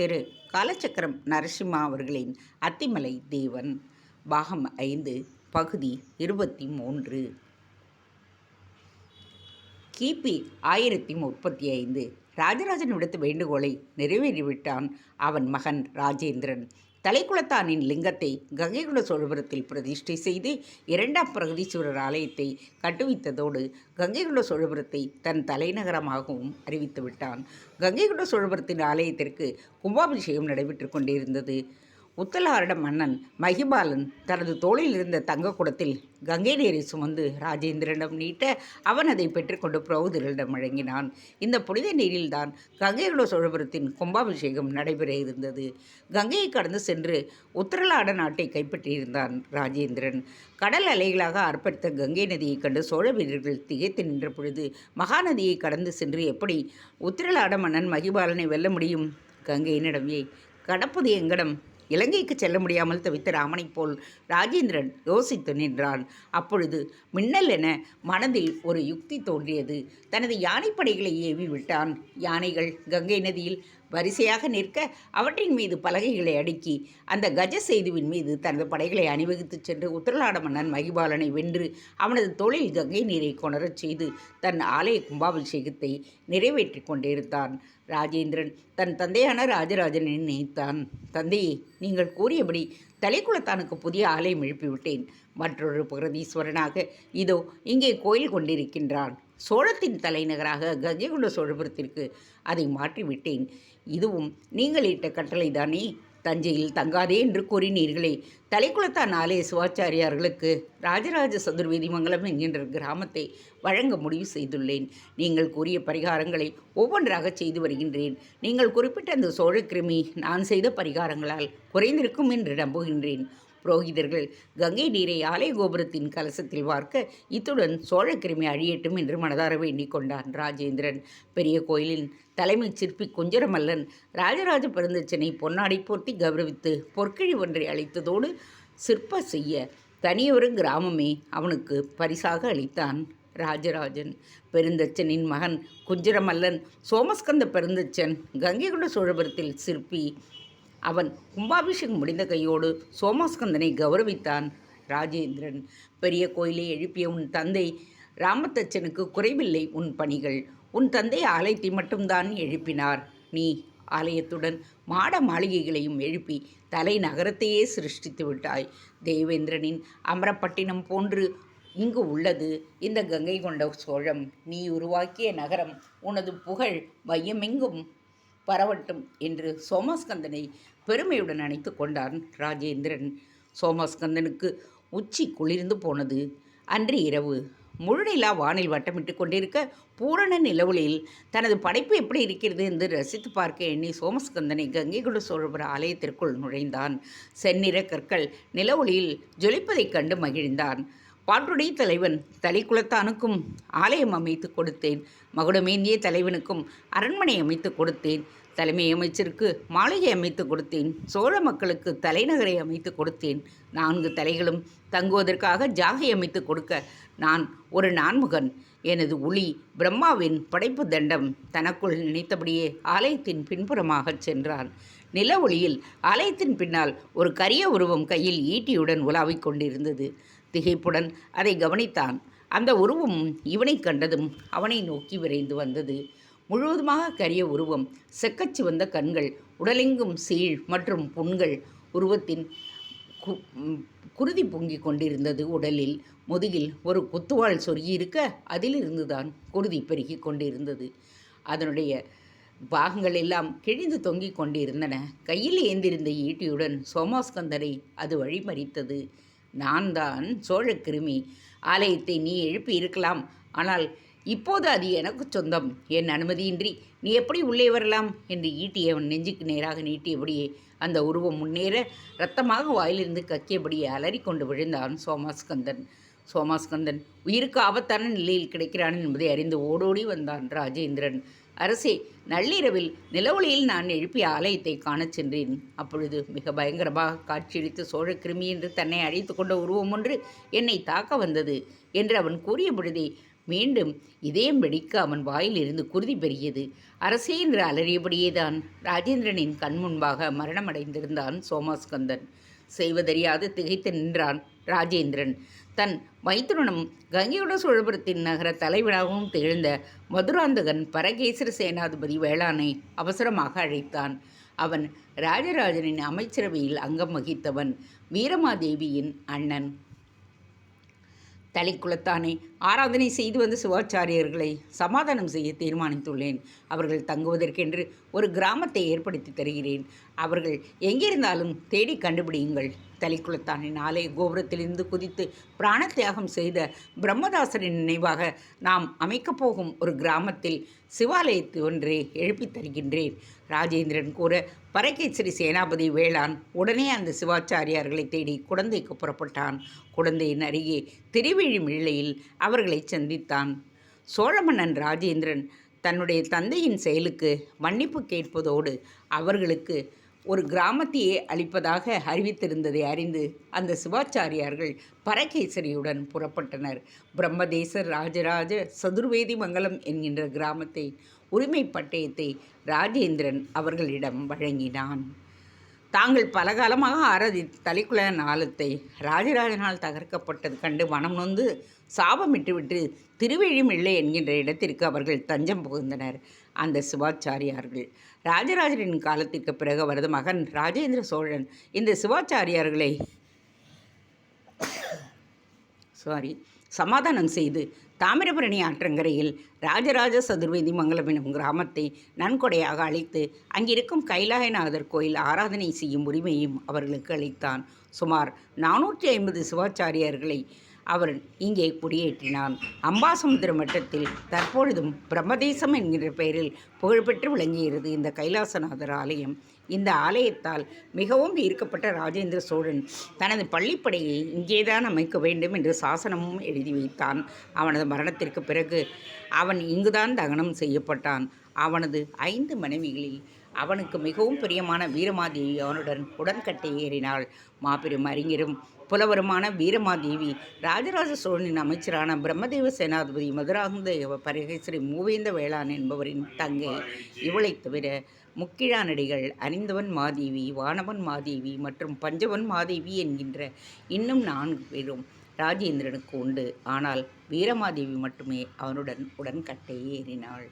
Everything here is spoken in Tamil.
திரு காலச்சக்கரம் நரசிம்மா அவர்களின் அத்திமலை தேவன் பாகம் ஐந்து பகுதி இருபத்தி மூன்று. கிபி ஆயிரத்தி முப்பத்தி ஐந்து. ராஜராஜன் விடுத்த வேண்டுகோளை நிறைவேறிவிட்டான் அவன் மகன் ராஜேந்திரன். தலைக்குளத்தானின் லிங்கத்தை கங்கைகுண்ட சோழபுரத்தில் பிரதிஷ்டை செய்து இரண்டாம் பிரகதீஸ்வரர் ஆலயத்தை கட்டுவித்ததோடு கங்கைகுண்ட சோழபுரத்தை தன் தலைநகரமாகவும் அறிவித்து விட்டான் கங்கைகுட சோழபுரத்தின் ஆலயத்திற்கு கும்பாபிஷேகம் நடைபெற்று கொண்டிருந்தது. உத்தலாரிட மன்னன் மகிபாலன் தனது தோளில் இருந்த தங்க குடத்தில் கங்கை நீரை சுமந்து ராஜேந்திரனிடம் நீட்ட அவன் அதை பெற்றுக்கொண்டு புரோகிதரிடம் வழங்கினான். இந்த புனித நீரில்தான் கங்கைகுல சோழபுரத்தின் கும்பாபிஷேகம் நடைபெற இருந்தது. கங்கையை கடந்து சென்று உத்தரலாட நாட்டை கைப்பற்றியிருந்தான் ராஜேந்திரன். கடல் அலைகளாக அர்ப்பணித்த கங்கை நதியை கண்டு சோழ வீரர்கள் திகைத்து நின்ற பொழுது மகாநதியை கடந்து சென்று எப்படி உத்திரலாட மன்னன் மகிபாலனை வெல்ல முடியும்? கங்கையினிடமே. கடப்பது எங்கடம்? இலங்கைக்கு செல்ல முடியாமல் தவித்த ராமனைப் போல் ராஜேந்திரன் யோசித்து நின்றான். அப்பொழுது மின்னல் என மனதில் ஒரு யுக்தி தோன்றியது. தனது யானைப்படைகளை ஏவி விட்டான் யானைகள் கங்கை நதியில் வரிசையாக நிற்க அவற்றின் மீது பலகைகளை அடுக்கி அந்த கஜ செய்துவின் மீது தனது படைகளை அணிவகுத்துச் சென்று உத்தரலாட மன்னன் மகிபாலனை வென்று அவனது தொழில் கங்கை நீரை கொணரச் செய்து தன் ஆலய கும்பாபிஷேகத்தை நிறைவேற்றி கொண்டிருந்தான். ராஜேந்திரன் தன் தந்தையான ராஜராஜனை நினைத்தான். தந்தையே நீங்கள் கூறியபடி தலைக்குளத்தானுக்கு புதிய ஆலயம் எழுப்பிவிட்டேன். மற்றொரு பிரகதீஸ்வரனாக இதோ இங்கே கோயில் கொண்டிருக்கின்றான். சோழத்தின் தலைநகராக கஜகுல சோழபுரத்திற்கு அதை மாற்றிவிட்டேன். இதுவும் நீங்கள் இட்ட கட்டளைதானே? தஞ்சையில் தங்காதே என்று கூறினீர்களே. தலைக்குளத்தான் ஆலய சிவாச்சாரியார்களுக்கு ராஜராஜ சதுர்வேதி மங்கலம் என்கின்ற கிராமத்தை வழங்க முடிவு செய்துள்ளேன். நீங்கள் கூறிய பரிகாரங்களை ஒவ்வொன்றாக செய்து வருகின்றேன். நீங்கள் குறிப்பிட்ட அந்த சோழக்கிருமி நான் செய்த பரிகாரங்களால் குறைந்திருக்கும் என்று நம்புகின்றேன். புரோகிதர்கள் கங்கை நீரை ஆலய கோபுரத்தின் கலசத்தில் வார்க்க இத்துடன் சோழக்கிருமி அழியட்டும் என்று மனதார வேண்டிக் கொண்டான் ராஜேந்திரன். பெரிய கோயிலின் தலைமைச் சிற்பி குஞ்சரமல்லன் ராஜராஜ பெருந்தச்சனை பொன்னாடை போர்த்தி கௌரவித்து பொற்கிழி ஒன்றை அளித்ததோடு சிற்ப செய்ய தனியொரு கிராமமே அவனுக்கு பரிசாக அளித்தான் ராஜராஜன். பெருந்தச்சனின் மகன் குஞ்சரமல்லன் சோமஸ்கந்த பெருந்தச்சன் கங்கைகொண்ட சோழபுரத்தில் சிற்பி அவன் கும்பாபிஷேகம் முடிந்த கையோடு சோமாஸ்கந்தனை கௌரவித்தான். ராஜேந்திரன் பெரிய கோயிலை எழுப்பிய உன் தந்தை ராமத்தச்சனுக்கு குறைவில்லை உன் பணிகள். உன் தந்தை ஆலயத்தை மட்டும்தான் எழுப்பினார். நீ ஆலயத்துடன் மாட மாளிகைகளையும் எழுப்பி தலைநகரத்தையே சிருஷ்டித்து விட்டாய். தேவேந்திரனின் அமரப்பட்டினம் போன்று இங்கு உள்ளது. இந்த கங்கை கொண்ட சோழம் நீ உருவாக்கிய நகரம் உனது புகழ் மையமெங்கும் பரவட்டும் என்று சோமாஸ்கந்தனை பெருமையுடன் அணைத்து கொண்டான் ராஜேந்திரன். சோமாஸ்கந்தனுக்கு உச்சி குளிர்ந்து போனது. அன்று இரவு முழுநிலா வானில் வட்டமிட்டு கொண்டிருக்க பூரண நிலவொளியில் தனது படைப்பு எப்படி இருக்கிறது என்று ரசித்து பார்க்க எண்ணி சோமஸ்கந்தனை கங்கைகுட சோழபுர ஆலயத்திற்குள் நுழைந்தான். செந்நிற கற்கள் நிலவுளியில் ஜொலிப்பதைக் கண்டு மகிழ்ந்தான். பாட்டுடைய தலைவன் தலைக்குளத்தானுக்கும் ஆலயம் அமைத்து கொடுத்தேன். மகுடமேந்திய தலைவனுக்கும் அரண்மனை அமைத்து கொடுத்தேன். தலைமை அமைச்சருக்கு மாளிகை அமைத்து கொடுத்தேன். சோழ மக்களுக்கு தலைநகரை அமைத்து கொடுத்தேன். நான்கு தலைகளும் தங்குவதற்காக ஜாகை அமைத்து கொடுக்க நான் ஒரு நான்முகன். எனது உளி பிரம்மாவின் படைப்பு தண்டம். தனக்குள் நினைத்தபடியே ஆலயத்தின் பின்புறமாகச் சென்றான். நில ஒளியில் ஆலயத்தின் பின்னால் ஒரு கரிய உருவம் கையில் ஈட்டியுடன் உலாவிக் கொண்டிருந்தது. திகைப்புடன் அதை கவனித்தான். அந்த உருவம் இவனை கண்டதும் அவனை நோக்கி விரைந்து வந்தது. முழுவதுமாக கரிய உருவம் செக்கச்சி வந்த கண்கள் உடலெங்கும் சீழ் மற்றும் புண்கள் உருவத்தின் கு குருதி பொங்கிக் கொண்டிருந்தது உடலில். முதுகில் ஒரு குத்துவாள் சொருகியிருக்க அதிலிருந்துதான் குருதி பெருகி கொண்டிருந்தது. அதனுடைய பாகங்கள் எல்லாம் கிழிந்து தொங்கிக் கொண்டிருந்தன. கையில் ஏந்திருந்த ஈட்டியுடன் சோமாஸ்கந்தரை அது வழிமறித்தது. நான் தான் சோழக்கிருமி ஆலயத்தை நீ எழுப்பி இருக்கலாம். ஆனால் இப்போது அது எனக்கு சொந்தம். என் அனுமதியின்றி நீ எப்படி உள்ளே வரலாம்? என்று ஈட்டியவன் நெஞ்சுக்கு நேராக நீட்டியபடியே அந்த உருவம் முன்னேற ரத்தமாக வாயிலிருந்து கக்கியபடியே அலறிக்கொண்டு விழுந்தான் சோமாஸ்கந்தன். சோமாஸ்கந்தன் உயிருக்கு ஆபத்தான நிலையில் கிடைக்கிறான் என்பதை அறிந்து ஓடோடி வந்தான் ராஜேந்திரன். அரசே நள்ளிரவில் நிலவொளியில் நான் எழுப்பிய ஆலயத்தை காணச் சென்றேன். அப்பொழுது மிக பயங்கரமாக காட்சியளித்து சோழ கிருமி என்று தன்னை அழைத்து கொண்ட உருவம் ஒன்று என்னை தாக்க வந்தது என்று அவன் கூறிய பொழுதே மீண்டும் இதயம் வெடிக்க அவன் வாயிலிருந்து குருதி பெருகியது. அரசே என்று அலறியபடியேதான் ராஜேந்திரனின் கண் முன்பாக மரணமடைந்திருந்தான் சோமாஸ்கந்தன். செய்வதறியாது திகைத்து நின்றான் ராஜேந்திரன். தன் மைத்துனனும் கங்கையோட சோழபுரத்தின் நகர தலைவனாகவும் திகழ்ந்த மதுராந்தகன் பரகேசர சேனாதிபதி வேளானை அவசரமாக அழைத்தான். அவன் ராஜராஜனின் அமைச்சரவையில் அங்கம் வகித்தவன் வீரமாதேவியின் அண்ணன். தலைக்குளத்தானே ஆராதனை செய்து வந்த சிவாச்சாரியர்களை சமாதானம் செய்ய தீர்மானித்துள்ளேன். அவர்கள் தங்குவதற்கென்று ஒரு கிராமத்தை ஏற்படுத்தி தருகிறேன். அவர்கள் எங்கிருந்தாலும் தேடி கண்டுபிடியுங்கள். தலைக்குளத்தானின் ஆலய கோபுரத்திலிருந்து குதித்து பிராண தியாகம் செய்த பிரம்மதாசரின் நினைவாக நாம் அமைக்கப் போகும் ஒரு கிராமத்தில் சிவாலயத்தை ஒன்றை எழுப்பித் தருகின்றேன். ராஜேந்திரன் கூற பரகேசரி சேனாபதி வேளான் உடனே அந்த சிவாச்சாரியார்களை தேடி குழந்தைக்கு புறப்பட்டான். குழந்தையின் அருகே திருவிழிமிழ்ளையில் அவர்களை சந்தித்தான். சோழ மன்னன் ராஜேந்திரன் தன்னுடைய தந்தையின் செயலுக்கு மன்னிப்பு கேட்பதோடு அவர்களுக்கு ஒரு கிராமத்தையே அளிப்பதாக அறிவித்திருந்ததை அறிந்து அந்த சிவாச்சாரியார்கள் பரகேசரியுடன் புறப்பட்டனர். பிரம்மதேசர் ராஜராஜ சதுர்வேதி மங்கலம் என்கின்ற கிராமத்தை உரிமை பட்டயத்தை ராஜேந்திரன் அவர்களிடம் வழங்கினான். தாங்கள் பலகாலமாக ஆராதி தலைக்குள நாளத்தை ராஜராஜனால் தகர்க்கப்பட்டது கண்டு மனம் நொந்து சாபமிட்டுவிட்டு திருவெழிமில்லை என்கின்ற இடத்திற்கு அவர்கள் தஞ்சம் புகுந்தனர். அந்த சிவாச்சாரியார்கள். ராஜராஜனின் காலத்திற்கு பிறகு அவரது மகன் ராஜேந்திர சோழன் இந்த சிவாச்சாரியார்களை சாரி சமாதானம் செய்து தாமிரபரணி ஆற்றங்கரையில் ராஜராஜ சதுர்வேதி மங்கலம் எனும் கிராமத்தை நன்கொடையாக அளித்து அங்கிருக்கும் கைலாயநாதர் கோயில் ஆராதனை செய்யும் உரிமையும் அவர்களுக்கு அளித்தான். சுமார் நானூற்றி ஐம்பது சிவாச்சாரியார்களை அவர் இங்கே குடியேற்றினான் அம்பாசமுத்திர மட்டத்தில் தற்பொழுதும் பிரம்மதேசம் என்கின்ற பெயரில் புகழ்பெற்று விளங்குகிறது இந்த கைலாசநாதர் ஆலயம். இந்த ஆலயத்தால் மிகவும் ஈர்க்கப்பட்ட ராஜேந்திர சோழன் தனது பள்ளிப்படையை இங்கேதான் அமைக்க வேண்டும் என்று சாசனமும் எழுதி வைத்தான். அவனது மரணத்திற்கு பிறகு அவன் இங்குதான் தகனம் செய்யப்பட்டான். அவனது ஐந்து மனைவிகளில் அவனுக்கு மிகவும் பிரியமான வீரமாதேவி அவனுடன் உடன்கட்டை ஏறினாள். மாபெரும் அறிஞரும் புலவருமான வீரமாதேவி ராஜராஜ சோழனின் அமைச்சரான பிரம்மதேவ சேனாதிபதி மதுராந்த பரகேசரி மூவேந்த வேளாண் என்பவரின் தங்கை. இவளைத் தவிர முக்கிழானடிகள் அறிந்தவன் மாதேவி வானவன் மாதேவி மற்றும் பஞ்சவன் மாதேவி என்கின்ற இன்னும் நான்கு பேரும் ராஜேந்திரனுக்கு உண்டு. ஆனால் வீரமாதேவி மட்டுமே அவனுடன் உடன்கட்டை ஏறினாள்.